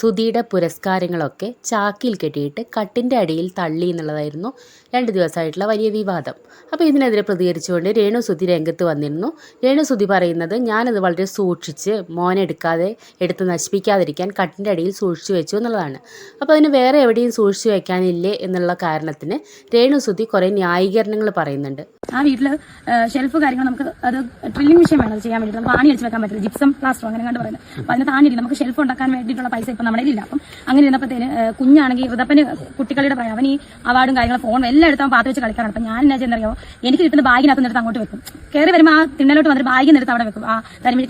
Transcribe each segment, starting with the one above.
സുധിയുടെ പുരസ്കാരങ്ങളൊക്കെ ചാക്കിൽ കെട്ടിയിട്ട് കട്ടിന്റെ അടിയിൽ തള്ളി എന്നുള്ളതായിരുന്നു രണ്ട് ദിവസമായിട്ടുള്ള വലിയ വിവാദം. അപ്പോൾ ഇതിനെതിരെ പ്രതികരിച്ചുകൊണ്ട് രേണു സുധി രംഗത്ത് വന്നിരുന്നു. രേണു സുധി പറയുന്നത് ഞാനത് വളരെ സൂക്ഷിച്ച് മോനെടുക്കാതെ എടുത്ത് നശിപ്പിക്കാതിരിക്കാൻ കട്ടിന്റെ അടിയിൽ സൂക്ഷിച്ചു വെച്ചു എന്നുള്ളതാണ്. അപ്പോൾ അതിന് വേറെ എവിടെയും സൂക്ഷിച്ചു വെക്കാനില്ലേ എന്നുള്ള കാരണത്തിന് രേണു സുധി കുറേ ന്യായീകരണങ്ങൾ പറയുന്നുണ്ട്. ആ വീട്ടിൽ ഷെൽഫ് കാര്യങ്ങൾ നമുക്ക് അത് ഡ്രില്ലിംഗ് മെഷീൻ വേണം ചെയ്യാൻ വേണ്ടി നമുക്ക് ആണി അടിച്ച് വെക്കാൻ പറ്റില്ല. ജിപ്സം പ്ലാസ്റ്റർ അങ്ങനെ കണ്ട് പറയുന്നത്. അപ്പോൾ അതിന് താണില്ല നമുക്ക് ഷെൽഫ് ഉണ്ടാക്കാൻ വേണ്ടിയിട്ടുള്ള പൈസ ഇപ്പൊ നമ്മുടെ ഇല്ല അപ്പം അങ്ങനെ ഇരുന്നപ്പോഴത്തേന് കുഞ്ഞാണെങ്കിൽ വൃതപ്പന് കുട്ടികളുടെ പ്രായം അവൻ ഈ അവാർഡും കാര്യങ്ങളും ഫോൺ എല്ലാം എടുത്ത് പാത്ത് വെച്ച് കളിക്കാറാണ്. അപ്പം ഞാൻ എന്നാ ചെയ്യുന്നറിയോ? എനിക്ക് കിട്ടുന്ന ബാഗിനകത്ത് നിന്നെടുത്ത് അങ്ങോട്ട് വെക്കും. കയറി വരുമ്പോൾ ആ തിണ്ണലോട്ട് വന്നിട്ട് ബാഗിൽ നിന്നെടുത്ത് അവിടെ വെക്കും. ആ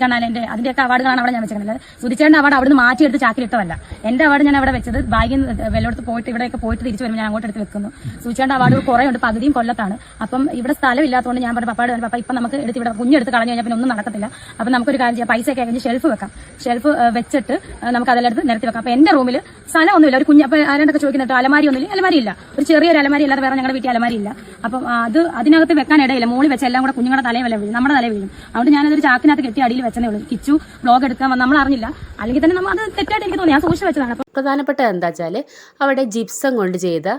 കണ്ണാലിന്റെ അതിന്റെയൊക്കെ അവാർഡുകളാണ് അവിടെ ഞാൻ വെച്ചിരുന്നത് സുധിച്ചേണ്ട അവാർഡ് അവിടെ നിന്ന് മാറ്റിയെടുത്ത് ചാക്കിലിട്ടതല്ല എന്റെ അവാർഡ് ഞാൻ അവിടെ വെച്ചത് ബാഗിൽ വെള്ളോടത്ത് പോയിട്ട് ഇവിടെയൊക്കെ പോയിട്ട് തിരിച്ചു വരുമ്പോൾ ഞാൻ അങ്ങോട്ട് എടുത്ത് വെക്കുന്നു. സൂചിച്ചേണ്ട അവാർഡ് കുറെ ഉണ്ട്. പകുതിയും കൊല്ലത്താണ്. അപ്പം ഇവിടെ സ്ഥലം ഇല്ലാത്തതുകൊണ്ട് ഞാൻ പറഞ്ഞു പപ്പാട് പപ്പ ഇപ്പം നമുക്ക് എടുത്ത് ഇവിടെ കുഞ്ഞെടുത്ത് കളഞ്ഞു കഴിഞ്ഞാൽ പിന്നെ ഒന്നും നടക്കത്തില്ല. അപ്പം നമുക്കൊരു കാര്യം ചെയ്യാം. പൈസ ഒക്കെ കഴിഞ്ഞ് ഷെൽഫ് വെക്കാം. ഷെൽഫ് വെച്ചിട്ട് നമുക്ക് അതെല്ലാം എടുത്ത് നിരത്തി വെക്കാം അപ്പൊ എന്റെ റൂമിൽ സ്ഥലമൊന്നുമില്ല. ഒരു കുഞ്ഞ് അപ്പൊ ആരാണ്ടൊക്കെ ചോദിക്കുന്നുണ്ട് അലമാരി ഒന്നുമില്ല അലമാരി ഇല്ല ഒരു ചെറിയൊരു അലമാരി അല്ലാതെ വേറെ ഞങ്ങളുടെ വീട്ടിൽ അലമാരി ഇല്ല അപ്പം അത് അതിനകത്ത് വെക്കാൻ ഇടയില്ല. മോളി വെച്ച എല്ലാം കൂടെ കുഞ്ഞുങ്ങളുടെ തലയിൽ വല്ല വീഴും. നമ്മുടെ തലയിൽ വീഴും. അതുകൊണ്ട് ഞാനതൊരു ചാക്കിനകത്ത് കെട്ടി അടിയിൽ വെച്ചതേ ഉള്ളൂ. കിച്ചു ബ്ലോഗ് എടുക്കാൻ നമ്മൾ അറിഞ്ഞില്ല. അല്ലെങ്കിൽ തന്നെ നമ്മൾ അത് തെറ്റായിട്ട് എനിക്ക് തോന്നി. ഞാൻ സൂക്ഷിച്ച് വെച്ചതാണ്. പ്രധാനപ്പെട്ട എന്താ വെച്ചാൽ അവിടെ ജിപ്സം കൊണ്ട് ചെയ്ത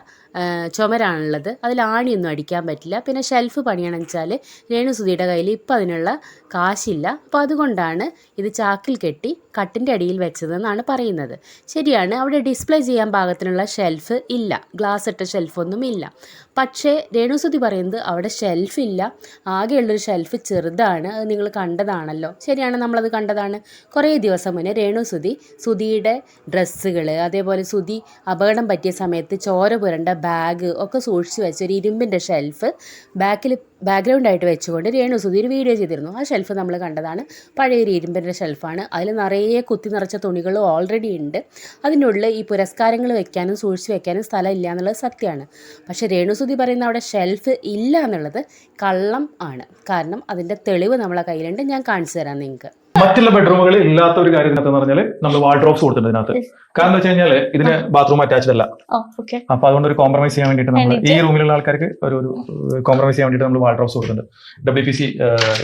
ചുമരാണുള്ളത്. അതിൽ ആണിയൊന്നും അടിക്കാൻ പറ്റില്ല. പിന്നെ ഷെൽഫ് പണിയണം വെച്ചാൽ രേണുസുതിയുടെ കയ്യിൽ ഇപ്പം അതിനുള്ള കാശില്ല. അപ്പോൾ അതുകൊണ്ടാണ് ഇത് ചാക്കിൽ കെട്ടി കട്ടിന്റെ അടിയിൽ വെച്ചതെന്നാണ് പറയുന്നത്. ശരിയാണ്. അവിടെ ഡിസ്പ്ലേ ചെയ്യാൻ പാകത്തിനുള്ള ഷെൽഫ് ഇല്ല. ഗ്ലാസ് ഇട്ട ഷെൽഫൊന്നും ഇല്ല. പക്ഷേ രേണുസുതി പറയുന്നത് അവിടെ ഷെൽഫ് ഇല്ല. ആകെയുള്ളൊരു ഷെൽഫ് ചെറുതാണ്. അത് നിങ്ങൾ കണ്ടതാണല്ലോ. ശരിയാണ് നമ്മളത് കണ്ടതാണ്. കുറേ ദിവസം മുന്നേ രേണുസുതി സുതിയുടെ ഡ്രസ്സുകൾ അതേപോലെ സുതി അപകടം പറ്റിയ സമയത്ത് ചോര പുരണ്ട ബാഗ് ഒക്കെ സൂക്ഷിച്ച് വെച്ച ഒരു ഇരുമ്പിന്റെ ഷെൽഫ് ബാക്കിൽ ബാക്ക്ഗ്രൗണ്ടായിട്ട് വെച്ചുകൊണ്ട് രേണു സുധീർ വീഡിയോ ചെയ്തിരുന്നു. ആ ഷെൽഫ് നമ്മൾ കണ്ടതാണ്. പഴയൊരു ഇരുമ്പിന്റെ ഷെൽഫാണ് അതിൽ നിറയെ കുത്തി നിറച്ച തുണികൾ ഓൾറെഡി ഉണ്ട്. അതിനുള്ളിൽ ഈ പുരസ്കാരങ്ങൾ വെക്കാനും സൂക്ഷിച്ച് വെക്കാനും സ്ഥലം ഇല്ല എന്നുള്ളത് സത്യമാണ്. പക്ഷേ രേണു സുധി പറയുന്ന അവിടെ ഷെൽഫ് ഇല്ല എന്നുള്ളത് കള്ളം ആണ്. കാരണം അതിന്റെ തെളിവ് നമ്മളെ കയ്യിലുണ്ട്. ഞാൻ കാണിച്ചു തരാം നിങ്ങൾക്ക്. മറ്റുള്ള ബെഡ്റൂമുകളിൽ ഇല്ലാത്ത ഒരു കാര്യം ഇതിനകത്ത് പറഞ്ഞാൽ പറഞ്ഞാൽ നമ്മൾ വാൾഡ്രോപ്സ് കൊടുത്തിട്ടുണ്ട് ഇതിനകത്ത് കാരണം വെച്ച് കഴിഞ്ഞാൽ ഇതിന് ബാത്റൂം അറ്റാച്ച്ഡ് അല്ല. ഓക്കെ അപ്പൊ അതുകൊണ്ട് ഒരു കോംപ്രമൈസ് ചെയ്യാൻ വേണ്ടിയിട്ട് നമ്മൾ ഈ റൂമിലുള്ള ആൾക്കാർക്ക് ഒരു ഒരു കോംപ്രമൈസ് ചെയ്യാൻ വേണ്ടിയിട്ട് നമ്മൾ വാൾഡ്രോപ്സ് കൊടുത്തിട്ടുണ്ട്. ഡബ്ല്യു പി സി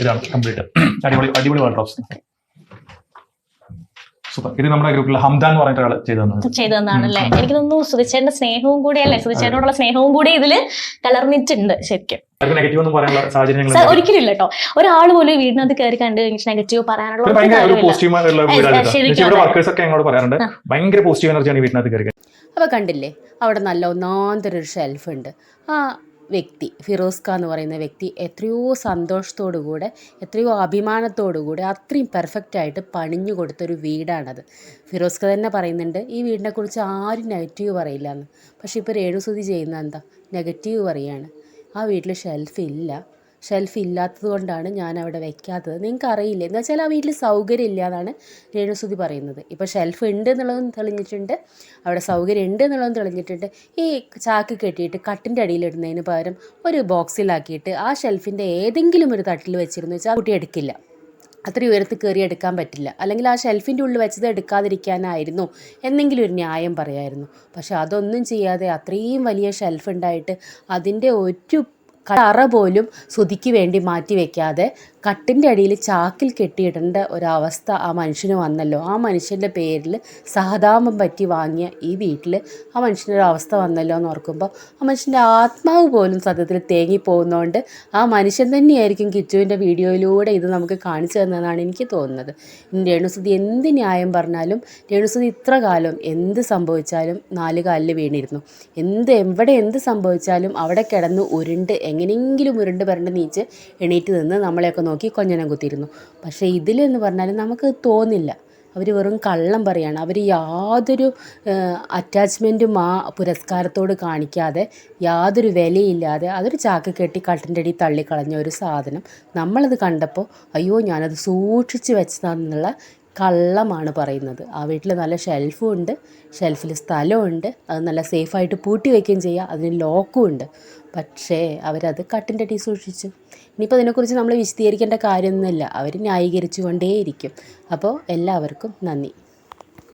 ഇതാണ് കംപ്ലീറ്റ് അടിപൊളി അടിപൊളി വാൾഡ്രോപ്സ് സൂപ്പർ ഇത് നമ്മുടെ ഗ്രൂപ്പിൽ ഹംദാൻ എന്ന് പറഞ്ഞിട്ട് ഒരാൾ ചെയ്തു തന്നത്. ചെയ്തതെന്നാണല്ലേ? എനിക്ക് തോന്നുന്നു സുധിച്ചേന്റെ സ്നേഹവും കൂടി അല്ലേ? സുധിച്ചേനോടുള്ള സ്നേഹവും കൂടി ഇതിൽ കലർന്നിട്ടുണ്ട് ശരിക്കും. അവർക്ക് നെഗറ്റീവ് ഒന്നും പറയാനുള്ള സാഹചര്യങ്ങൾ സർ ഒരിക്കലും ഇല്ല കേട്ടോ. ഒരാൾ പോലും വീടിനകത്ത് കയറി കണ്ടു കഴിഞ്ഞിട്ട് നെഗറ്റീവ് പറയാനുള്ള ഒരു ഒരു ഭയങ്കര പോസിറ്റീവ് എനർജിയാണ് കയറി അപ്പോൾ കണ്ടില്ലേ? അവിടെ നല്ല ഒന്നാന്തരം ഒരു ഷെൽഫ് ഉണ്ട്. ആ വ്യക്തി ഫിറോസ് ഖാൻ എന്ന് പറയുന്ന വ്യക്തി എത്രയോ സന്തോഷത്തോടു കൂടെ എത്രയോ അഭിമാനത്തോടു കൂടെ അത്രയും പെർഫെക്റ്റ് ആയിട്ട് പണിഞ്ഞു കൊടുത്തൊരു വീടാണത്. ഫിറോസ് ഖാൻ തന്നെ പറയുന്നുണ്ട് ഈ വീടിനെ കുറിച്ച് ആരും നെഗറ്റീവ് പറയില്ല എന്ന്. പക്ഷേ ഇപ്പോൾ രേണുസുതി ചെയ്യുന്ന എന്താ? നെഗറ്റീവ് പറയാണ് ആ വീട്ടിൽ ഷെൽഫ് ഇല്ല. ഷെൽഫ് ഇല്ലാത്തത് കൊണ്ടാണ് ഞാൻ അവിടെ വെക്കാത്തത്. നിങ്ങൾക്ക് അറിയില്ല എന്ന് വെച്ചാൽ ആ വീട്ടിൽ സൗകര്യം ഇല്ല എന്നാണ് രേണുസുതി പറയുന്നത്. ഇപ്പോൾ ഷെൽഫ് ഉണ്ട് എന്നുള്ളതും തെളിഞ്ഞിട്ടുണ്ട്. അവിടെ സൗകര്യം ഉണ്ട് എന്നുള്ളതും തെളിഞ്ഞിട്ടുണ്ട്. ഈ ചാക്ക് കെട്ടിയിട്ട് കട്ടിന്റെ അടിയിലിടുന്നതിന് പകരം ഒരു ബോക്സിലാക്കിയിട്ട് ആ ഷെൽഫിന്റെ ഏതെങ്കിലും ഒരു തട്ടിൽ വെച്ചിരുന്നു വെച്ചാൽ കുട്ടി എടുക്കില്ല. അത്രയും ഉയരത്തിൽ കയറി എടുക്കാൻ പറ്റില്ല. അല്ലെങ്കിൽ ആ ഷെൽഫിന്റെ ഉള്ളിൽ വെച്ചത് എടുക്കാതിരിക്കാനായിരുന്നു എന്നെങ്കിലും ഒരു ന്യായം പറയായിരുന്നു. പക്ഷെ അതൊന്നും ചെയ്യാതെ അത്രയും വലിയ ഷെൽഫ് ഉണ്ടായിട്ട് അതിന്റെ ഒരു അറ പോലും ശ്രുതിക്ക് വേണ്ടി മാറ്റി വെക്കാതെ കട്ടിന്റെ അടിയിൽ ചാക്കിൽ കെട്ടിയിടേണ്ട ഒരവസ്ഥ ആ മനുഷ്യന് വന്നല്ലോ. ആ മനുഷ്യന്റെ പേരിൽ സഹതാപം പറ്റി വാങ്ങിയ ഈ വീട്ടിൽ ആ മനുഷ്യന്റെ ഒരു അവസ്ഥ വന്നല്ലോ എന്ന് ഓർക്കുമ്പോൾ ആ മനുഷ്യന്റെ ആത്മാവ് പോലും സത്യത്തിൽ തേങ്ങിപ്പോകുന്നതുകൊണ്ട് ആ മനുഷ്യൻ തന്നെയായിരിക്കും കിച്ചുവിന്റെ വീഡിയോയിലൂടെ ഇത് നമുക്ക് കാണിച്ചു തന്നതെന്നാണ് എനിക്ക് തോന്നുന്നത്. രേണുസുതി എന്ത് ന്യായം പറഞ്ഞാലും രേണുസുതി ഇത്ര കാലം എന്ത് സംഭവിച്ചാലും നാല് കാലിൽ വീണിരുന്നു. എന്ത് എവിടെ എന്ത് സംഭവിച്ചാലും അവിടെ കിടന്ന് ഉരുണ്ട് എങ്ങനെയെങ്കിലും ഉരുണ്ട് പരണ്ട് നീച്ച് എണീറ്റ് നിന്ന് നമ്മളെയൊക്കെ നോക്കി കൊഞ്ഞനം കുത്തിയിരുന്നു. പക്ഷേ ഇതിലെന്ന് പറഞ്ഞാൽ നമുക്ക് തോന്നില്ല. അവർ വെറും കള്ളം പറയാണ്. അവർ യാതൊരു അറ്റാച്ച്മെന്റും ആ പുരസ്കാരത്തോട് കാണിക്കാതെ യാതൊരു വിലയില്ലാതെ അതൊരു ചാക്ക് കെട്ടി കട്ടിന്റെ അടി തള്ളിക്കളഞ്ഞ ഒരു സാധനം നമ്മളത് കണ്ടപ്പോൾ അയ്യോ ഞാനത് സൂക്ഷിച്ച് വെച്ചതാണെന്നുള്ള കള്ളമാണ് പറയുന്നത്. ആ വീട്ടിൽ നല്ല ഷെൽഫും ഉണ്ട് ഷെൽഫിൽ സ്ഥലമുണ്ട് അത് നല്ല സേഫായിട്ട് പൂട്ടി വയ്ക്കുകയും ചെയ്യുക അതിന് ലോക്കും ഉണ്ട്. പക്ഷേ അവരത് കട്ടിന്റെ അടി സൂക്ഷിച്ചു. ഇനിയിപ്പോൾ അതിനെക്കുറിച്ച് നമ്മൾ വിശദീകരിക്കേണ്ട കാര്യമൊന്നുമില്ല. അവർ ന്യായീകരിച്ചു കൊണ്ടേയിരിക്കും അപ്പോൾ എല്ലാവർക്കും നന്ദി.